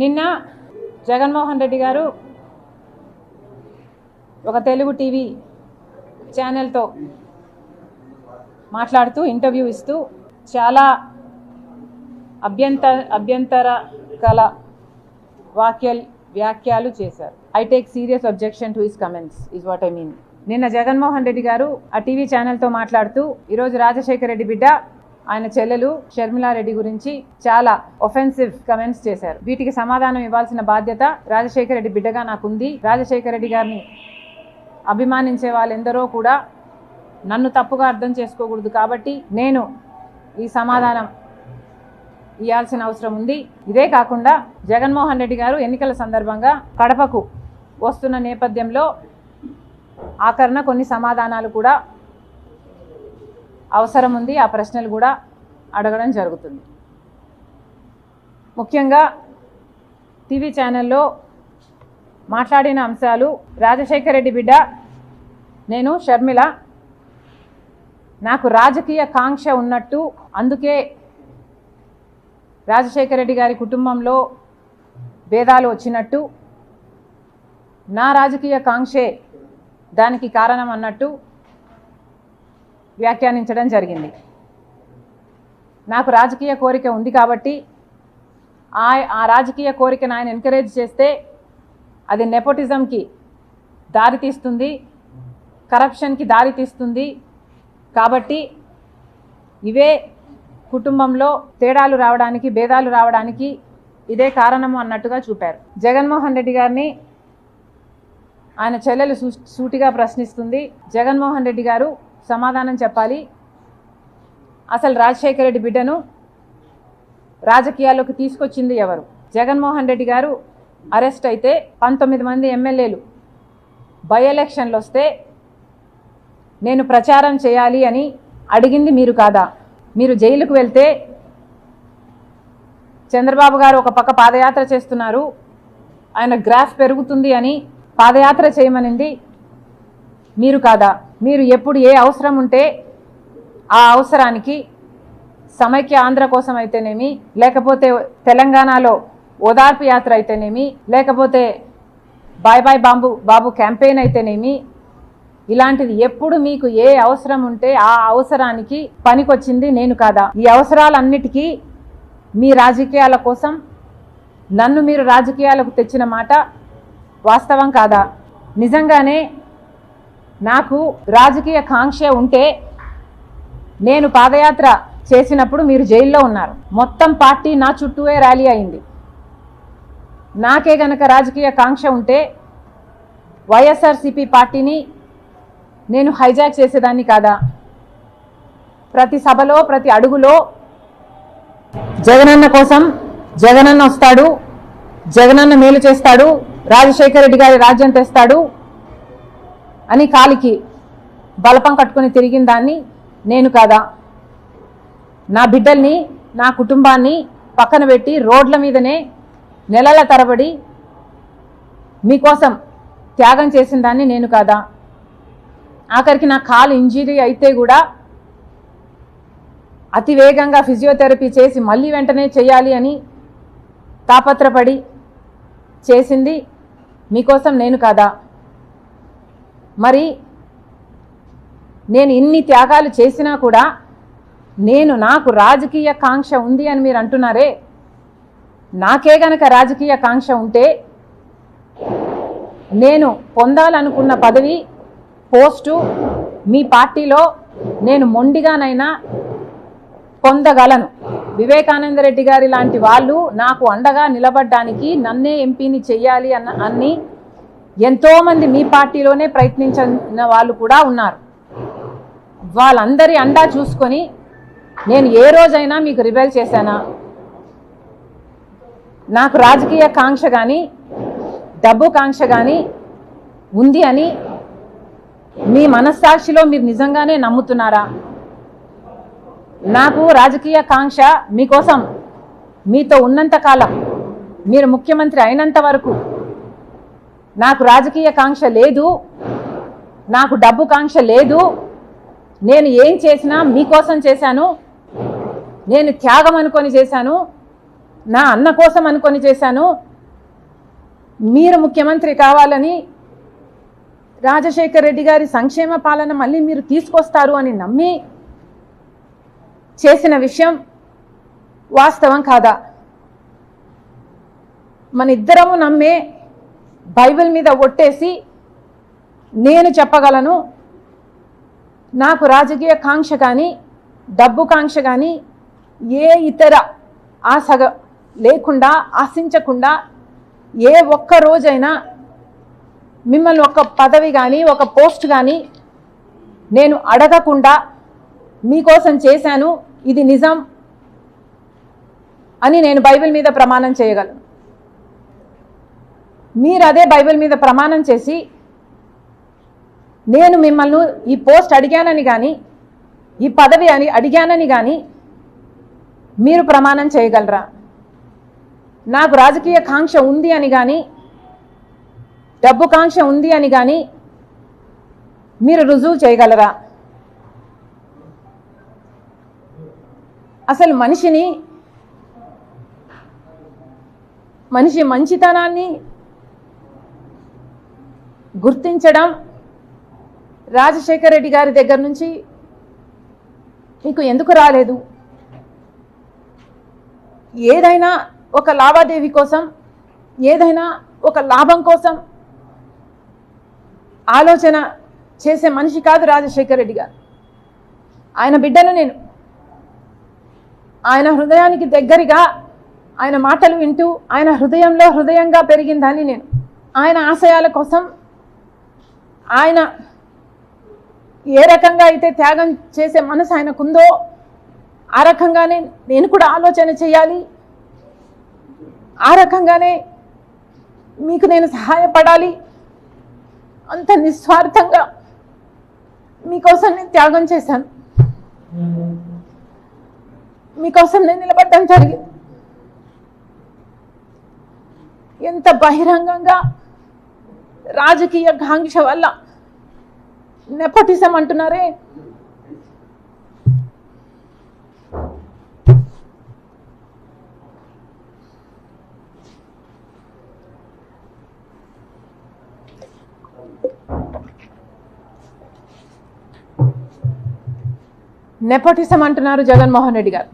నిన్న జగన్మోహన్ రెడ్డి గారు ఒక తెలుగు టీవీ ఛానల్తో మాట్లాడుతూ ఇంటర్వ్యూ ఇస్తూ చాలా అభ్యంత అభ్యంతర కల వాక్యలు వ్యాఖ్యలు చేశారు. I take serious objection to his comments is what I mean నిన్న జగన్మోహన్ రెడ్డి గారు ఆ టీవీ ఛానల్తో మాట్లాడుతూ ఈరోజు రాజశేఖర రెడ్డి బిడ్డ ఆయన చెల్లెలు షర్మిలారెడ్డి గురించి చాలా ఒఫెన్సివ్ కమెంట్స్ చేశారు. వీటికి సమాధానం ఇవ్వాల్సిన బాధ్యత రాజశేఖర రెడ్డి బిడ్డగా నాకుంది. రాజశేఖర రెడ్డి గారిని అభిమానించే వాళ్ళెందరో కూడా నన్ను తప్పుగా అర్థం చేసుకోకూడదు కాబట్టి నేను ఈ సమాధానం ఇవ్వాల్సిన అవసరం ఉంది. ఇదే కాకుండా జగన్మోహన్ రెడ్డి గారు ఎన్నికల సందర్భంగా కడపకు వస్తున్న నేపథ్యంలో ఆఖరణ కొన్ని సమాధానాలు కూడా అవసరం ఉంది ఆ ప్రశ్నలు కూడా అడగడం జరుగుతుంది. ముఖ్యంగా టీవీ ఛానల్లో మాట్లాడిన అంశాలు రాజశేఖర రెడ్డి బిడ్డ నేను షర్మిల నాకు రాజకీయ కాంక్ష ఉన్నట్టు అందుకే రాజశేఖర రెడ్డి గారి కుటుంబంలో భేదాలు వచ్చినట్టు నా రాజకీయ కాంక్షే దానికి కారణం అన్నట్టు వ్యాఖ్యానించడం జరిగింది. నాకు రాజకీయ కోరిక ఉంది కాబట్టి ఆ ఆ రాజకీయ కోరికను ఆయన ఎంకరేజ్ చేస్తే అది నెపోటిజంకి దారితీస్తుంది కరప్షన్కి దారితీస్తుంది కాబట్టి ఇవే కుటుంబంలో తేడాలు రావడానికి భేదాలు రావడానికి ఇదే కారణము అన్నట్టుగా చూపారు. జగన్మోహన్ రెడ్డి గారిని ఆయన చెల్లెలు సూ సూటిగా ప్రశ్నిస్తుంది. జగన్మోహన్ రెడ్డి గారు సమాధానం చెప్పాలి. అసలు రాజశేఖర రెడ్డి బిడ్డను రాజకీయాల్లోకి తీసుకొచ్చింది ఎవరు? జగన్మోహన్ రెడ్డి గారు అరెస్ట్ అయితే పంతొమ్మిది మంది ఎమ్మెల్యేలు. బై ఎలక్షన్లు వస్తే నేను ప్రచారం చేయాలి అని అడిగింది మీరు కాదా? మీరు జైలుకు వెళ్తే చంద్రబాబు గారు ఒక పక్క పాదయాత్ర చేస్తున్నారు. ఆయన గ్రాఫ్ పెరుగుతుంది అని పాదయాత్ర చేయమనింది. మీరు కాదా? మీరు ఎప్పుడు ఏ అవసరం ఉంటే ఆ అవసరానికి సమైక్య ఆంధ్ర కోసం అయితేనేమి లేకపోతే తెలంగాణలో ఓదార్పు యాత్ర అయితేనేమి లేకపోతే బాయ్ బాయ్ బాంబు బాబు క్యాంపెయిన్ అయితేనేమి ఇలాంటిది ఎప్పుడు మీకు ఏ అవసరం ఉంటే ఆ అవసరానికి పనికొచ్చింది నేను కాదా? ఈ అవసరాలన్నిటికీ మీ రాజకీయాల కోసం నన్ను మీరు రాజకీయాలకు తెచ్చిన మాట వాస్తవం కాదా? నిజంగానే నాకు రాజకీయ కాంక్ష ఉంటే నేను పాదయాత్ర చేసినప్పుడు మీరు జైల్లో ఉన్నారు. మొత్తం పార్టీ నా చుట్టూవే ర్యాలీ అయింది. నాకే గనక రాజకీయ కాంక్ష ఉంటే వైఎస్ఆర్సిపి పార్టీని నేను హైజాక్ చేసేదాన్ని కాదా? ప్రతి సభలో ప్రతి అడుగులో జగనన్న కోసం జగనన్న వస్తాడు జగనన్న మేలు చేస్తాడు రాజశేఖర రెడ్డి గారి రాజ్యం తెస్తాడు అని కాలికి బలపం కట్టుకొని తిరిగిన దాన్ని నేను కాదా? నా బిడ్డల్ని నా కుటుంబాన్ని పక్కన పెట్టి రోడ్ల మీదనే నెలల తరబడి మీకోసం త్యాగం చేసిన దాన్ని నేను కాదా? ఆఖరికి నా కాలు ఇంజరీ అయితే కూడా అతి వేగంగా ఫిజియోథెరపీ చేసి మళ్ళీ వెంటనే చేయాలి అని తాపత్రపడి చేసింది మీకోసం నేను కాదా? మరి నేను ఇన్ని త్యాగాలు చేసినా కూడా నేను నాకు రాజకీయ కాంక్ష ఉంది అని మీరు అంటున్నారే? నాకే గనక రాజకీయ కాంక్ష ఉంటే నేను పొందాలనుకున్న పదవి పోస్టు మీ పార్టీలో నేను మొండిగానైనా పొందగలను. వివేకానంద రెడ్డి గారి లాంటి వాళ్ళు నాకు అండగా నిలబడ్డానికి నన్నే ఎంపీని చెయ్యాలి అన్న అన్ని ఎంతోమంది మీ పార్టీలోనే ప్రయత్నించిన వాళ్ళు కూడా ఉన్నారు. వాళ్ళందరి అండా చూసుకొని నేను ఏ రోజైనా మీకు రిబెల్ చేశానా? నాకు రాజకీయ కాంక్ష కానీ డబ్బు కాంక్ష కానీ ఉంది అని మీ మనస్సాక్షిలో మీరు నిజంగానే నమ్ముతున్నారా? నాకు రాజకీయ కాంక్ష మీకోసం మీతో ఉన్నంత కాలం మీరు ముఖ్యమంత్రి అయినంత వరకు నాకు రాజకీయ కాంక్ష లేదు నాకు డబ్బు కాంక్ష లేదు నేను ఏం చేసినా మీకోసం చేశాను నేను త్యాగం అనుకొని చేశాను నా అన్న కోసం అనుకొని చేశాను మీరు ముఖ్యమంత్రి కావాలని రాజశేఖర్ రెడ్డి గారి సంక్షేమ పాలన మళ్ళీ మీరు తీసుకొస్తారు అని నమ్మి చేసిన విషయం వాస్తవం కాదా? మన ఇద్దరము నమ్మే బైబిల్ మీద ఒట్టేసి నేను చెప్పగలను నాకు రాజకీయ కాంక్ష కానీ డబ్బు కాంక్ష కానీ ఏ ఇతర ఆశగ లేకుండా ఆశించకుండా ఏ ఒక్క రోజైనా మిమ్మల్ని ఒక పదవి కానీ ఒక పోస్ట్ కానీ నేను అడగకుండా మీకోసం చేశాను ఇది నిజం అని నేను బైబిల్ మీద ప్రమాణం చేయగలను. మీరు అదే బైబిల్ మీద ప్రమాణం చేసి నేను మిమ్మల్ని ఈ పోస్ట్ అడిగానని కానీ ఈ పదవి అని అడిగానని కానీ మీరు ప్రమాణం చేయగలరా? నాకు రాజకీయ కాంక్ష ఉంది అని కానీ డబ్బు కాంక్ష ఉంది అని కానీ మీరు రుజువు చేయగలరా? అసలు మనిషిని మనిషి మంచితనాన్ని గుర్తించడం రాజశేఖర రెడ్డి గారి దగ్గర నుంచి మీకు ఎందుకు రాలేదు? ఏదైనా ఒక లావాదేవీ కోసం ఏదైనా ఒక లాభం కోసం ఆలోచన చేసే మనిషి కాదు రాజశేఖర రెడ్డి గారు. ఆయన బిడ్డను నేను ఆయన హృదయానికి దగ్గరగా ఆయన మాటలు వింటూ ఆయన హృదయంలో హృదయంగా పెరిగిందని నేను ఆయన ఆశయాల కోసం ఆయన ఏ రకంగా అయితే త్యాగం చేసే మనసు ఆయనకుందో ఆ రకంగానే నేను కూడా ఆలోచన చేయాలి. ఆ రకంగానే మీకు నేను సహాయపడాలి. అంత నిస్వార్థంగా మీకోసం నేను త్యాగం చేశాను. మీకోసం నేను నిలబడడం జరిగింది. ఎంత బహిరంగంగా రాజకీయ కాంక్ష వల్ల నెపటిజం అంటున్నారే? నెపోటిసం అంటున్నారు జగన్మోహన్ రెడ్డి గారు.